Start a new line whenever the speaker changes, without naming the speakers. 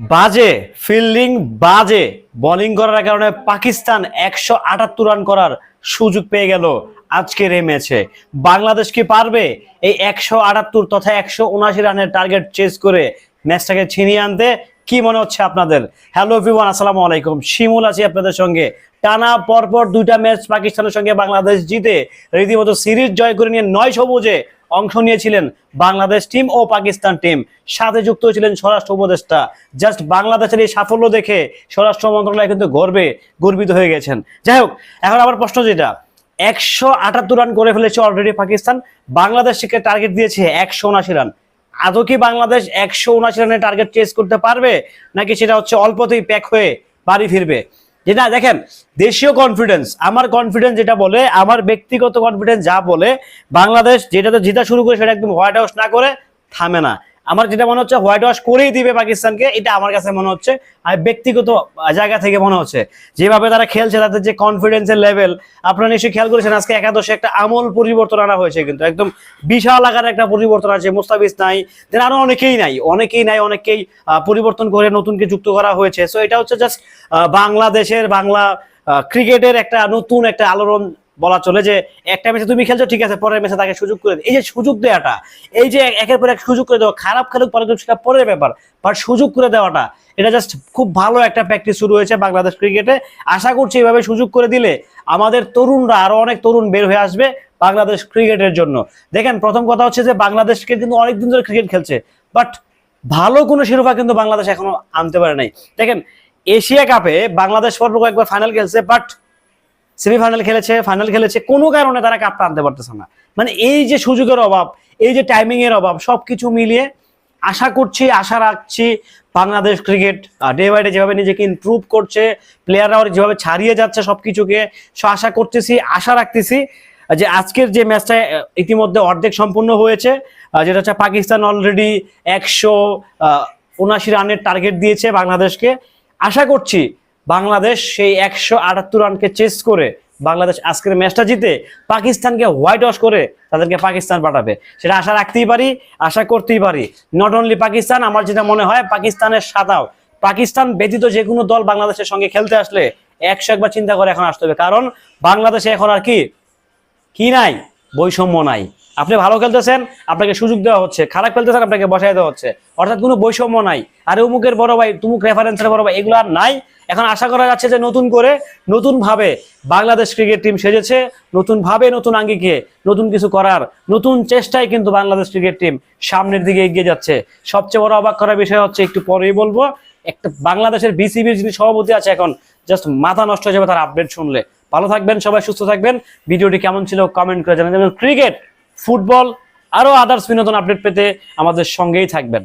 বাজে ফিল্ডিং বাজে। বোলিং করার কারণে পাকিস্তান একশো আটাত্তর রান করার সুযোগ পেয়ে গেল আজকের এই ম্যাচে বাংলাদেশ কি পারবে? এই একশো আটাত্তর তথা একশো উনাশি রানের টার্গেট চেস করে ম্যাচটাকে ছিনিয়ে আনতে কি মনে হচ্ছে আপনাদের? হ্যালো এভরিওয়ান আসসালামু আলাইকুম। শিমুল আছি আপনাদের সঙ্গে। টানা পরপর দুইটা ম্যাচ পাকিস্তানের সঙ্গে বাংলাদেশ জিতে রীতিমতো সিরিজ জয় করে নিয়ে নয় সবুজে অংশ নিয়েছিলেন বাংলাদেশ টিম ও পাকিস্তান টিম। সাথে যুক্ত ছিলেন স্বরাষ্ট্র উপদেষ্টা। জাস্ট বাংলাদেশের এই সাফল্য দেখে স্বরাষ্ট্র মন্ত্রণালয় কিন্তু গর্বে গর্বিত হয়ে গেছেন। যাই হোক, এখন আবার প্রশ্ন যেটা। একশো আটাত্তর রান করে ফেলেছে অলরেডি পাকিস্তান। বাংলাদেশ বাংলাদেশকে টার্গেট দিয়েছে একশো উনাশি রান। আদৌ কি বাংলাদেশ একশো উনাশি রানের টার্গেট চেস করতে পারবে? নাকি সেটা হচ্ছে অল্পতেই প্যাক হয়ে বাড়ি ফিরবে? যেটা দেখেন, দেশীয় কনফিডেন্স আমার কনফিডেন্স যেটা বলে, আমার ব্যক্তিগত কনফিডেন্স যা বলে, বাংলাদেশ যেটাতে জিতা শুরু করে সেটা একদম হোয়াইট হাউস না করে থামে না। আমার যেটা মনে হচ্ছে হোয়াইট ওয়াশ করেই দিবে পাকিস্তানকে, এটা আমার কাছে মনে হচ্ছে। আর ব্যক্তিগত জায়গা থেকে মনে হচ্ছে। যেভাবে তারা খেলছে, তাদের যে কনফিডেন্সের লেভেল আপনারা নিশ্চয়ই খেয়াল করেছেন, আজকে একাদশে একটা আমূল পরিবর্তন আনা হয়েছে কিন্তু, একদম বিশাল আকার একটা পরিবর্তন আছে। মুস্তাফিজ নাই দেন আরও অনেকেই নাই। অনেকেই নাই অনেকেই পরিবর্তন করে নতুনকে যুক্ত করা হয়েছে। সো এটা হচ্ছে জাস্ট বাংলাদেশের বাংলা ক্রিকেটের একটা নতুন একটা আলোড়ন বলা চলে যে একটা ম্যাচে তুমি খেলছো, ঠিক আছে, পরের ম্যাচে তাকে সুযোগ করে এই যে সুযোগ দেওয়াটা এই যে একের পর এক সুযোগ করে দেওয়া, খারাপ খেলুক পরে সেটা পরের ব্যাপার বাট সুযোগ করে দেওয়াটা, এটা জাস্ট খুব ভালো একটা প্র্যাকটিস শুরু হয়েছে বাংলাদেশ ক্রিকেটে আশা করছি এভাবে সুযোগ করে দিলে আমাদের তরুণরা, আরও অনেক তরুণ বের হয়ে আসবে বাংলাদেশ ক্রিকেটের জন্য। দেখেন, প্রথম কথা হচ্ছে যে বাংলাদেশকে কিন্তু অনেকদিন ধরে ক্রিকেট খেলছে বাট ভালো কোনো শিরোপা কিন্তু বাংলাদেশ এখনও আনতে পারে নাই। দেখেন, এশিয়া কাপে বাংলাদেশ পর্ব কয়েকবার ফাইনাল খেলছে বাট সেমিফাইনাল খেলেছে ফাইনাল খেলেছে, কোনো কারণে তারা কাপটা আনতে পারতেছে না। মানে এই যে সুযোগের অভাব, এই যে টাইমিং এর অভাব, সবকিছু মিলিয়ে আশা করছি, আশা রাখছি Bangladesh cricket day by day যেভাবে নিজেকে ইমপ্রুভ করছে প্লেয়াররাও যেভাবে ছাড়িয়ে যাচ্ছে সবকিছুকে, সো আশা করতেছি, আশা রাখতেছি যে আজকের যে ম্যাচটা ইতিমধ্যে অর্ধেক সম্পূর্ণ হয়েছে যেটা হচ্ছে পাকিস্তান অলরেডি একশো উনাশি রানের টার্গেট দিয়েছে বাংলাদেশকে। আশা করছি বাংলাদেশ সেই একশো আটাত্তর রানকে চেস করে বাংলাদেশ আজকের ম্যাচটা জিতে পাকিস্তানকে হোয়াইট ওয়াশ করে তাদেরকে পাকিস্তান পাঠাবে। সেটা আশা রাখতেই পারি, আশা করতেই পারি। নট অনলি পাকিস্তান, আমার যেটা মনে হয়, পাকিস্তানের সাদাও পাকিস্তান ব্যতীত যে কোনো দল বাংলাদেশের সঙ্গে খেলতে আসলে একশো একবার চিন্তা করে এখন আসতে হবে। কারণ বাংলাদেশে এখন আর কি? কি নাই? বৈষম্য নাই। আপনি ভালো খেলতেছেন, আপনাকে সুযোগ দেওয়া হচ্ছে। খারাপ খেলতেছেন, আপনাকে বসাই দেওয়া হচ্ছে। অর্থাৎ কোনো বৈষম্য নাই। আর উমুকের বড় ভাই, তুমুক রেফারেন্সের বড় ভাই, এগুলো আর নাই। এখন আশা করা যাচ্ছে যে নতুন করে নতুন ভাবে বাংলাদেশ ক্রিকেট টিম সেজেছে নতুন ভাবে নতুন আঙ্গিকে নতুন কিছু করার, নতুন চেষ্টায় কিন্তু বাংলাদেশ ক্রিকেট টিম সামনের দিকে এগিয়ে যাচ্ছে। সবচেয়ে বড় অবাক করার বিষয় হচ্ছে, একটু পরেই বলব, একটা বাংলাদেশের বিসিবির যিনি সভাপতি আছে এখন জাস্ট মাথা নষ্ট হয়ে যাবে তার আপডেট শুনলে। ভালো থাকবেন সবাই, সুস্থ থাকবেন। ভিডিওটি কেমন ছিল কমেন্ট করে জানাবেন। ক্রিকেট ফুটবল আরও আদার্স বিনোদন আপডেট পেতে আমাদের সঙ্গেই থাকবেন।